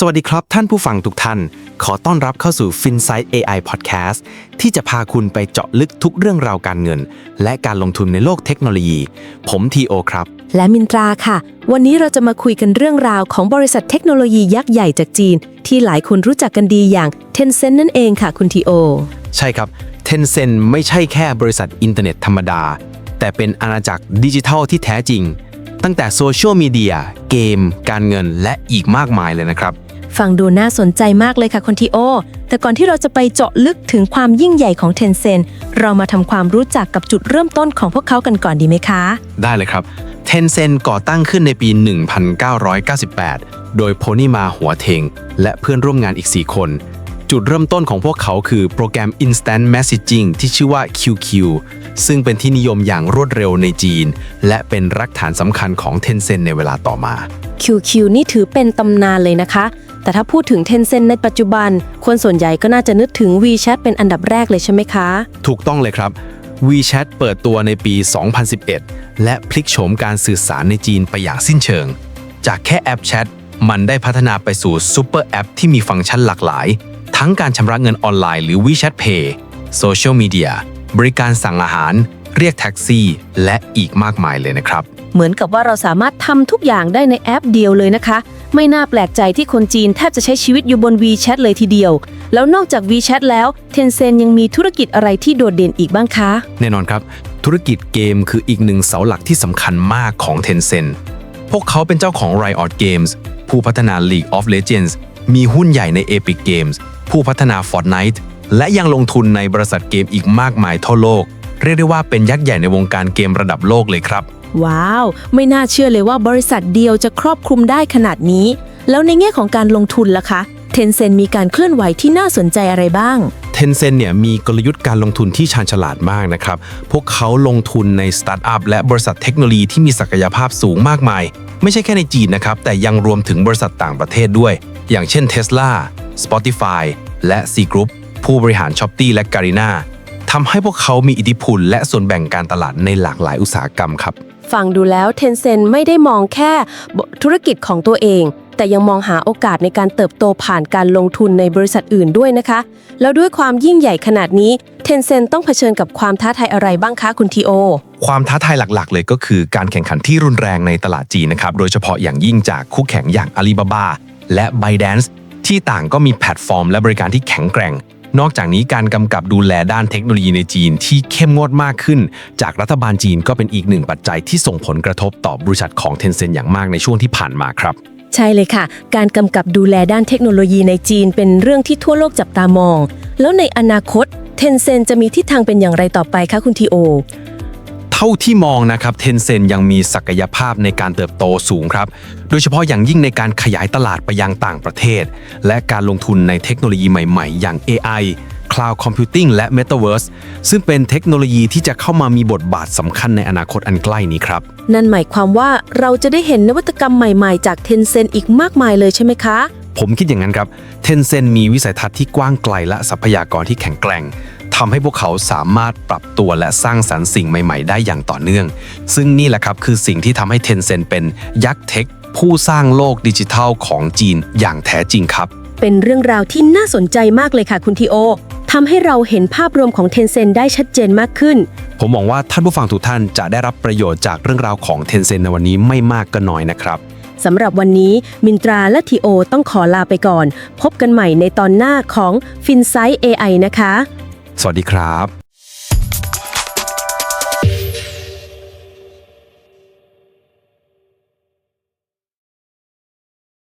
สวัสดีครับท่านผู้ฟังทุกท่าน ขอต้อนรับเข้าสู่ FinSight AI Podcast ที่จะพาคุณไปเจาะลึกทุกเรื่องราวการเงิน และการลงทุนในโลกเทคโนโลยี ผมทีโอครับ และมินตราค่ะ วันนี้เราจะมาคุยกันเรื่องราวของบริษัทเทคโนโลยียักษ์ใหญ่จากจีน ที่หลายคนรู้จักกันดีอย่าง Tencent นั่นเองค่ะคุณทีโอใช่ครับ Tencent ไม่ใช่แค่บริษัทอินเทอร์เน็ตธรรมดา แต่เป็นอาณาจักรดิจิทัลที่แท้จริง ตั้งแต่โซเชียลมีเดียเกม การเงินและอีกมากมายเลยนะครับ ฟังดูน่าสนใจมากเลยค่ะคุณทีโอ แต่ก่อนที่เราจะไปเจาะลึกถึงความยิ่งใหญ่ของ Tencent เรามาทำความรู้จักกับจุดเริ่มต้นของพวกเขากันก่อนดีไหมคะ ได้เลยครับ Tencent ก่อตั้งขึ้นในปี 1998 โดยโพนี่มาหัวเทง และเพื่อนร่วมงานอีก 4 คน จุดเริ่มต้นของพวกเขาคือโปรแกรม Instant Messaging ที่ชื่อว่า QQ ซึ่งเป็นที่นิยมอย่างรวดเร็วในจีน และเป็นรากฐานสำคัญของ Tencent ในเวลาต่อมา QQ นี่ถือเป็นตำนานเลยนะคะ แต่ถ้าพูดถึง Tencent ในปัจจุบัน คนส่วนใหญ่ก็น่าจะนึกถึง WeChat เป็นอันดับแรกเลยใช่ไหมคะ ถูกต้องเลยครับ WeChat เปิดตัวในปี 2011 และพลิกโฉมการสื่อสารในจีนไปอย่างสิ้นเชิง จากแค่แอปแชทมันได้พัฒนาไปสู่ซูเปอร์แอปที่มีฟังก์ชันหลากหลาย ทั้งการชำระเงินออนไลน์หรือ WeChat Pay โซเชียลมีเดียบริการสั่งอาหาร เรียกแท็กซี่ และอีกมากมายเลยนะครับ เหมือนกับว่าเราสามารถทำทุกอย่างได้ในแอปเดียวเลยนะคะ ไม่น่าแปลกใจที่คนจีนแทบจะใช้ชีวิตอยู่บน WeChat เลยทีเดียว แล้วนอกจาก WeChat แล้ว Tencent ยังมีธุรกิจอะไรที่โดดเด่นอีกบ้างคะ แน่นอนครับ ธุรกิจเกมคืออีกหนึ่งเสาหลักที่สำคัญมากของ Tencent พวกเขาเป็นเจ้าของ Riot Games ผู้พัฒนา League of Legends มีหุ้นใหญ่ใน Epic Games ผู้พัฒนา Fortnite และยังลงทุนในบริษัทเกมอีกมากมายทั่วโลก เรียกได้ว่าเป็นยักษ์ใหญ่ในวงการเกมระดับโลกเลยครับ ว้าว ไม่น่าเชื่อเลยว่าบริษัทเดียวจะครอบคลุมได้ขนาดนี้ แล้วในแง่ของการลงทุนล่ะคะ Tencent มีการเคลื่อนไหวที่น่าสนใจอะไรบ้าง Tencent เนี่ยมีกลยุทธ์การลงทุนที่ชาญฉลาดมากนะครับ พวกเขาลงทุนในสตาร์ทอัพและบริษัทเทคโนโลยีที่มีศักยภาพสูงมากมาย ไม่ใช่แค่ในจีนนะครับ แต่ยังรวมถึงบริษัทต่างประเทศด้วย อย่างเช่น Tesla Spotify และ C Group ผู้บริหาร Shopee และ Garena ทำให้พวกเขามีอิทธิพลและส่วนแบ่งการตลาดในหลากหลายอุตสาหกรรมครับ ฟังดูแล้ว Tencent ไม่ได้มองแค่ธุรกิจของตัวเอง แต่ยังมองหาโอกาสในการเติบโตผ่านการลงทุนในบริษัทอื่นด้วยนะคะ แล้วด้วยความยิ่งใหญ่ขนาดนี้ Tencent ต้องเผชิญกับความท้าทายอะไรบ้างคะคุณทีโอความท้าทายหลักๆ เลยก็คือการแข่งขันที่รุนแรงในตลาดจีนนะครับโดยเฉพาะอย่างยิ่งจากคู่แข่งอย่าง Alibaba และ b y d a n c e ที่ต่างก็มีแพลตฟอร์มและบริการที่แข็งแกร่ง นอกจากนี้การกำกับดูแลด้านเทคโนโลยีในจีนที่เข้มงวดมากขึ้น จากรัฐบาลจีนก็เป็นอีกหนึ่งปัจจัยที่ส่งผลกระทบต่อบริษัทของเทนเซ็นอย่างมากในช่วงที่ผ่านมาครับใช่เลยค่ะ การกำกับดูแลด้านเทคโนโลยีในจีนเป็นเรื่องที่ทั่วโลกจับตามอง แล้วในอนาคตเทนเซ็นจะมีทิศทางเป็นอย่างไรต่อไปคะคุณทีโอ เท่าที่มองนะครับ Tencent ยังมีศักยภาพในการเติบโตสูงครับ โดยเฉพาะอย่างยิ่งในการขยายตลาดไปยังต่างประเทศ และการลงทุนในเทคโนโลยีใหม่ๆ อย่าง AI Cloud Computing และ Metaverse ซึ่งเป็นเทคโนโลยีที่จะเข้ามามีบทบาทสำคัญในอนาคตอันใกล้นี้ครับ นั่นหมายความว่าเราจะได้เห็นนวัตกรรมใหม่ๆ จาก Tencent อีกมากมายเลยใช่ไหมคะ ผมคิดอย่างนั้นครับ Tencent มีวิสัยทัศน์ที่กว้างไกลและทรัพยากรที่แข็งแกร่ง ทำให้พวกเขาสามารถปรับตัวและสร้างสรรค์สิ่งใหม่ๆ ได้อย่างต่อเนื่อง ซึ่งนี่แหละครับคือสิ่งที่ทำให้ Tencent เป็นยักษ์เทค ผู้สร้างโลกดิจิทัลของจีนอย่างแท้จริงครับ เป็นเรื่องราวที่น่าสนใจมากเลยค่ะคุณทีโอทำให้เราเห็นภาพรวมของ Tencent ได้ชัดเจนมากขึ้น ผมหวังว่าท่านผู้ฟังทุกท่านจะได้รับประโยชน์จากเรื่องราวของ Tencent ในวันนี้ไม่มากก็น้อยนะครับ สำหรับวันนี้มินตราและทีโอต้องขอลาไปก่อน พบกันใหม่ในตอนหน้าของ FinSight AI นะคะ สวัสดีครับ